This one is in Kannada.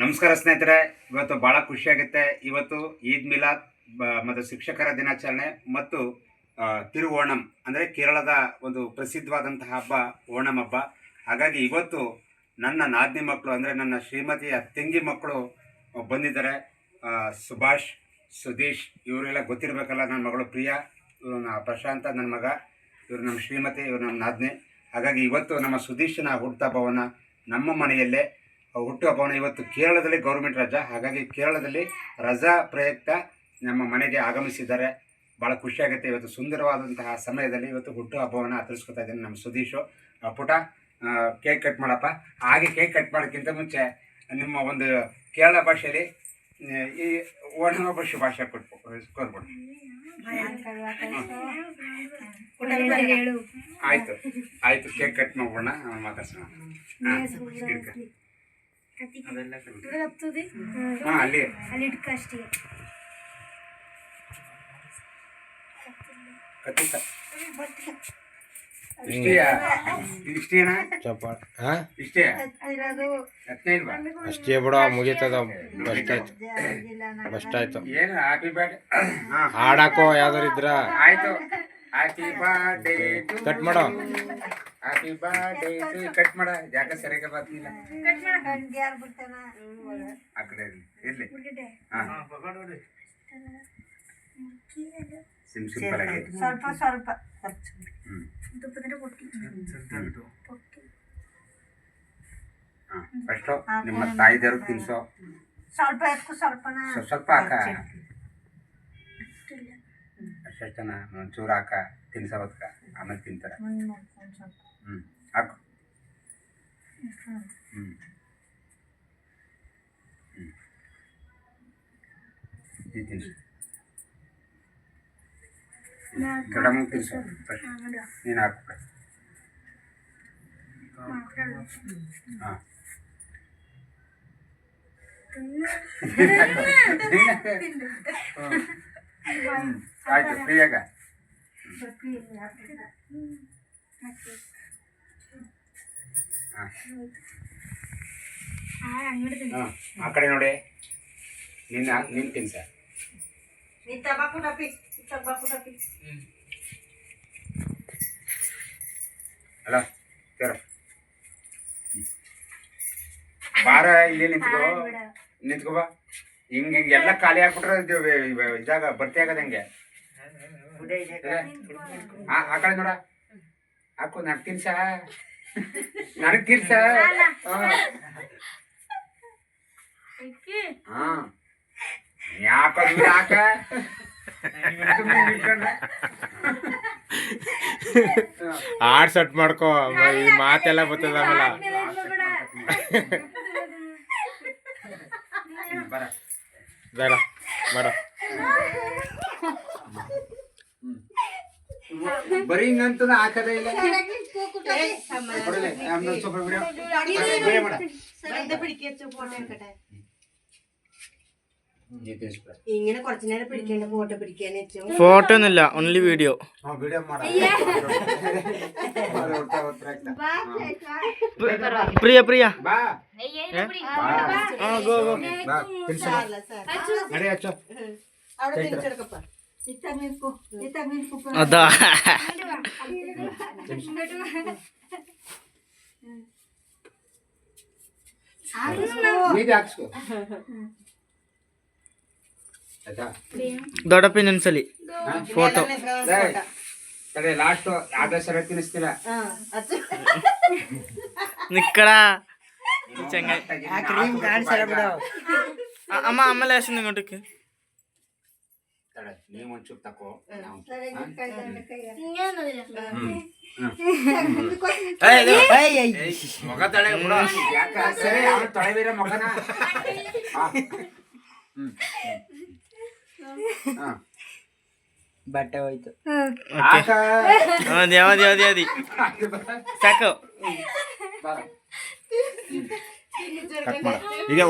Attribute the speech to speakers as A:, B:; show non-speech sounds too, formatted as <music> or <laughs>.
A: ನಮಸ್ಕಾರ ಸ್ನೇಹಿತರೆ, ಇವತ್ತು ಭಾಳ ಖುಷಿಯಾಗುತ್ತೆ ಇವತ್ತು ಈದ್ ಮಿಲಾದ್ ಮತ್ತು ಶಿಕ್ಷಕರ ದಿನಾಚರಣೆ ಮತ್ತು ತಿರು ಓಣಂ ಅಂದರೆ ಕೇರಳದ ಒಂದು ಪ್ರಸಿದ್ಧವಾದಂತಹ ಹಬ್ಬ, ಓಣಂ ಹಬ್ಬ. ಹಾಗಾಗಿ ಇವತ್ತು ನನ್ನ ನಾದಿನಿ ಮಕ್ಕಳು ಅಂದರೆ ನನ್ನ ಶ್ರೀಮತಿಯ ತಂಗಿ ಮಕ್ಕಳು ಬಂದಿದ್ದಾರೆ. ಸುಭಾಷ್, ಸುದೀಶ್, ಇವರೆಲ್ಲ ಗೊತ್ತಿರಬೇಕಲ್ಲ, ನನ್ನ ಮಗಳು ಪ್ರಿಯಾ ಇವರು ಪ್ರಶಾಂತ, ನನ್ನ ಮಗ, ಇವರು ನಮ್ಮ ಶ್ರೀಮತಿ, ಇವರು ನಮ್ಮ ನಾದಿನಿ. ಹಾಗಾಗಿ ಇವತ್ತು ನಮ್ಮ ಸುದೀಶನ ಹುಟ್ಟುಹಬ್ಬವನ್ನು ನಮ್ಮ ಮನೆಯಲ್ಲೇ ಹುಟ್ಟುಹಬ್ಬವನ್ನು ಇವತ್ತು ಕೇರಳದಲ್ಲಿ ಗೌರ್ಮೆಂಟ್ ರಜಾ. ಹಾಗಾಗಿ ಕೇರಳದಲ್ಲಿ ರಜಾ ಪ್ರಯುಕ್ತ ನಮ್ಮ ಮನೆಗೆ ಆಗಮಿಸಿದ್ದಾರೆ. ಭಾಳ ಖುಷಿಯಾಗುತ್ತೆ ಇವತ್ತು ಸುಂದರವಾದಂತಹ ಸಮಯದಲ್ಲಿ ಇವತ್ತು ಹುಟ್ಟು ಹಬ್ಬವನ್ನು ಆಚರಿಸ್ಕೊತಾ ಇದ್ದೀನಿ ನಮ್ಮ ಸುದೀಶು. ಪುಟ ಕೇಕ್ ಕಟ್ ಮಾಡಪ್ಪ. ಹಾಗೆ ಕೇಕ್ ಕಟ್ ಮಾಡೋಕ್ಕಿಂತ ಮುಂಚೆ ನಿಮ್ಮ ಒಂದು ಕೇರಳ ಭಾಷೆಯಲ್ಲಿ ಈ ಓಣಂ ಹಬ್ಬ ಶುಭಾಶಯ ಕೊಟ್ಬೋ
B: ಆಯ್ತು
A: ಆಯಿತು. ಆಯಿತು ಕೇಕ್ ಕಟ್ ಮಾಡ್ಬೋಣ ಮಾತಾಡ್ಸೋಣ. ಹಾಂ ಇಡ್ಕ <laughs> ಹಾಂ ಅಲ್ಲಿ.
B: ಅಲ್ಲಿ ಇಟ್ಕ ಅಷ್ಟೇ.
A: ಕತ್ತಿತ್ತ ಇಷ್ಟೇಯಾ ಇಷ್ಟೇನಾ?
C: ಚಪ್ಪಾಳ. ಹಾ?
A: ಇಷ್ಟೇ?
B: ಅದಿರೋದು
A: ಹತ್ತನೇ ಇಲ್ವಾ?
C: ಅಷ್ಟೇ ಬಿಡ ಮುಗೀತದ ಬಸ್ಟ್ ಆಯ್ತು ಬಸ್ಟ್ ಆಯ್ತು.
A: ಏನು ಹ್ಯಾಪಿ ಬರ್ಡೇ
C: ಹಾಡಾಕೋ ಯಾವ್ದಾರು ಇದ್ರ?
A: ಆಯ್ತು. ಹ್ಯಾಪಿ ಬರ್ಡೇ
C: ಕಟ್ ಮಾಡೋ.
A: ಹ್ಯಾಪಿ ಬರ್ಡೇ ಕಟ್ ಮಾಡ ಯಾಕೆ ಸರಿಯಾಗಿ ಬರ್ತಿಲ್ಲ.
B: ಯಾರು ಬಿಡ್ತಾನ
A: ಆ ಕಡೆ ಇರ್ಲಿ ಇರ್ಲಿ. ಹಾಂ. ಸಿಮ್ ಸಿಂಪಲ್ ಆಗಿ
B: ಸ್ವಲ್ಪ ಸ್ವಲ್ಪ. ಕೊಟ್ಟಿ
A: ಹಾಂ ಫಸ್ಟು ನಿಮ್ಮ ತಾಯಿದೇವ್ರು ತಿನ್ಸೋ.
B: ಸ್ವಲ್ಪ ಎತ್ಕು ಸ್ವಲ್ಪನ.
A: ಸ್ವಲ್ಪ ಸ್ವಲ್ಪ ಹಾಕ. ಅಷ್ಟನ ಒಂಚೂರು ಹಾಕ ತಿನ್ಸೋದಕ್ಕ ಆಮೇಲೆ ತಿಂತಾರೆ. ಹ್ಞೂ ಹಾಕು ಹ್ಞೂ ಹ್ಞೂ ಈ ತಿನ್ಸು ದೊಡ್ಡಮ್ಮ ತಿನ್ಸು ಫಸ್ಟ್ ನೀನು ಹಾಕು first. ಹಾಂ ಆಯ್ತು ಫ್ರೀಯಾಗ ಹಾಂ ಹಾಂ ಆ ಕಡೆ ನೋಡಿ. ನಿನ್ನ ನಿನ್ನ ತಿನ್ಸ
B: ತಬಾಕು ಟಪಿ ತಬಾಕು ಟಪಿ
A: ಅಲ್ಲ ತೆರ ಬಾರ ಇಲ್ಲಿ ನಿಂತ್ಕೋ. ನಿಂತ್ಕೋ ಬಾ. ಹಿಂಗೆ ಹಿಂಗೆ ಎಲ್ಲ ಖಾಲಿ ಆಗ್ಬಿಟ್ರೆ ಇದಾಗ ಭರ್ತಿ ಆಗದ ಹೆಂಗೆ? ಆ ಆ ಕಡೆ ನೋಡ. ಹಾಕು ನನಗೆ ತಿನ್ಸ ನನಗೆ ತಿನ್ಸ ಹಾ. ಯಾಕ ಯಾಕ.
C: ಹಾಡ್ ಸೆಟ್ ಮಾಡ್ಕೋ ಈ ಮಾತೆಲ್ಲ ಬರ್ತದ. ಆಮೇಲೆ
A: ಬರ.
C: ಬರ ಬರ
A: ಬರೀ ಹಿಂಗಂತದ ಹಾಕದೇ ಇಲ್ಲ
D: നേരം ഫോട്ടോ പിടിക്കാൻ
E: photo only video Priya Priya.
A: ಬಾ ಬಾ. ಬಾ,
D: അവിടെ
A: ಅದ.
E: ದೊಡ್ಡಪ್ಪ ಇನ್ನೊಂದ್ಸಲಿ ಫೋಟೋ
A: ತಡೆ ಲಾಸ್ಟ್ ಆದ ಸರ
D: ತಿನ್ನಿಸ್ತೀರ? ನಿಕ್ಕಡ.
E: ಚಂಗಾಯ್. ಅಮ್ಮ ಆಮೇಲೆ ಅಷ್ಟು ನಿಂಗೆ
A: ತಡೆ ನೀವು ಒಂಚೂರು ತಕೋ ಮಗ ತಡೆ ಬಿಡ ಮಗನ
D: ಬಟ್ಟೆ ಹೋಯ್ತು
E: ಯಾವ್ದು ಯಾವ್ದು ಯಾವ್ದು ಸಾಕು